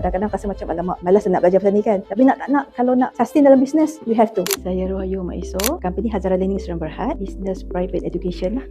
kadang-kadang rasa macam alamak malas nak belajar pasal ni kan? Tapi nak tak nak kalau nak sustain dalam business you have to. Saya Rohayu Maiso. Company Hazara Learning Seram Berhad business private education lah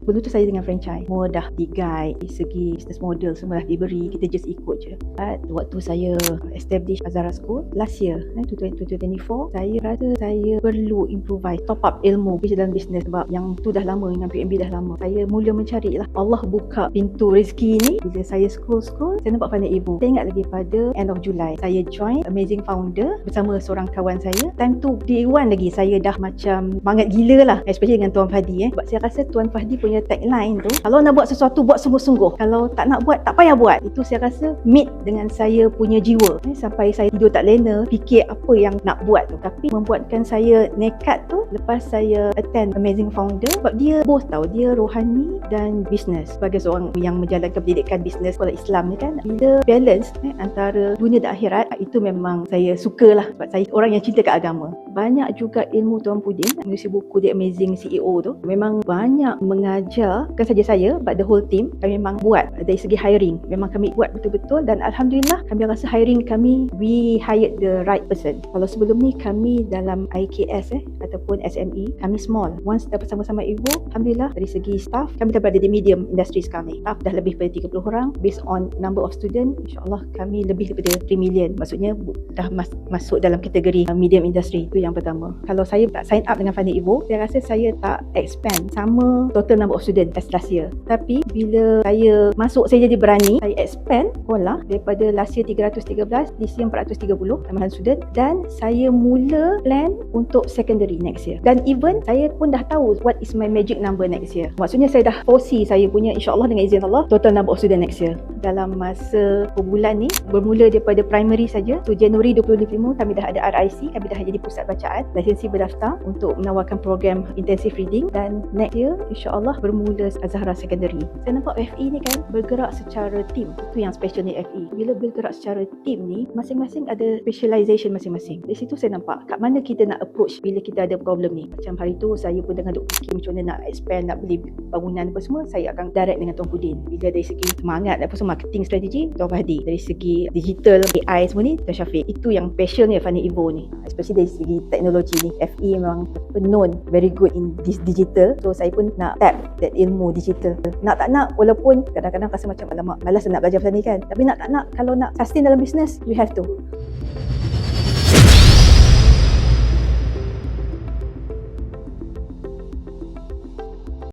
Dulu tu saya dengan franchise. Semua dah di-guide Dari segi business model Semua dah diberi Kita just ikut je. But waktu saya establish Azara School Last year eh, 2024 Saya rasa saya perlu improvise Top up ilmu dalam business Sebab yang tu dah lama Dengan PMB dah lama. Saya mula mencari lah Allah buka pintu rezeki ni. Bila saya school-school Saya nampak pandai ibu. Saya ingat lagi pada End of July Saya join Amazing Founder Bersama seorang kawan saya. Time tu Day one lagi Saya dah macam Bangat gila lah Especially dengan Tuan Fahdi eh. Sebab saya rasa Tuan Fahdi punya tagline tu kalau nak buat sesuatu buat sungguh-sungguh. Kalau tak nak buat tak payah buat. Itu saya rasa meet dengan saya punya jiwa. Eh, sampai saya tidur tak lena fikir apa yang nak buat tu. Tapi membuatkan saya nekat tu lepas saya attend Amazing Founder sebab dia both tau. Dia rohani dan business. Sebagai seorang yang menjalankan pendidikan bisnes sekolah Islam ni kan bila balance eh, antara dunia dan akhirat itu memang saya suka lah sebab saya orang yang cinta kat agama. Banyak juga ilmu Tuan Pudin menulis buku The Amazing CEO tu. Memang banyak mengajar mengajar bukan saja saya but the whole team kami memang buat dari segi hiring. Memang kami buat betul-betul dan Alhamdulillah kami rasa hiring kami we hired the right person. Kalau sebelum ni kami dalam IKS eh ataupun SME kami small. Once dah bersama-sama ibu Alhamdulillah dari segi staff kami dah berada di medium industry sekarang ni. Staff dah lebih daripada 30 orang. Based on number of student insyaAllah kami lebih daripada 3 million. Maksudnya dah mas- masuk dalam kategori uh, medium industry. Itu yang pertama. Kalau saya tak sign up dengan Fani Ibu saya rasa saya tak expand sama total number of student as last year. Tapi bila saya masuk saya jadi berani, saya expand sekolah daripada last year 313, this year 430 tambahan student dan saya mula plan untuk secondary next year. Dan even saya pun dah tahu what is my magic number next year. Maksudnya saya dah foresee saya punya insyaAllah dengan izin Allah total number of student next year. Dalam masa bulan ni bermula daripada primary saja. So Januari 2025 kami dah ada RIC, kami dah jadi pusat bacaan, lisensi berdaftar untuk menawarkan program intensive reading dan next year insyaAllah bermula Azhara Secondary. Saya nampak FE ni kan bergerak secara team. Itu yang special ni FE. Bila bergerak secara team ni, masing-masing ada specialization masing-masing. Dari situ saya nampak kat mana kita nak approach bila kita ada problem ni. Macam hari tu saya pun dengan Dr. Kim macam mana nak expand, nak beli bangunan apa semua, saya akan direct dengan Tuan Pudin. Bila dari segi semangat apa semua marketing strategi, Tuan Fahdi. Dari segi digital, AI semua ni, Tuan Syafiq. Itu yang passion ni Fani Ivo ni. Especially dari segi teknologi ni. FE memang known very good in this digital. So saya pun nak tap that ilmu digital. Nak tak nak walaupun kadang-kadang rasa macam alamak malas nak belajar pasal ni kan. Tapi nak tak nak kalau nak sustain dalam business you have to.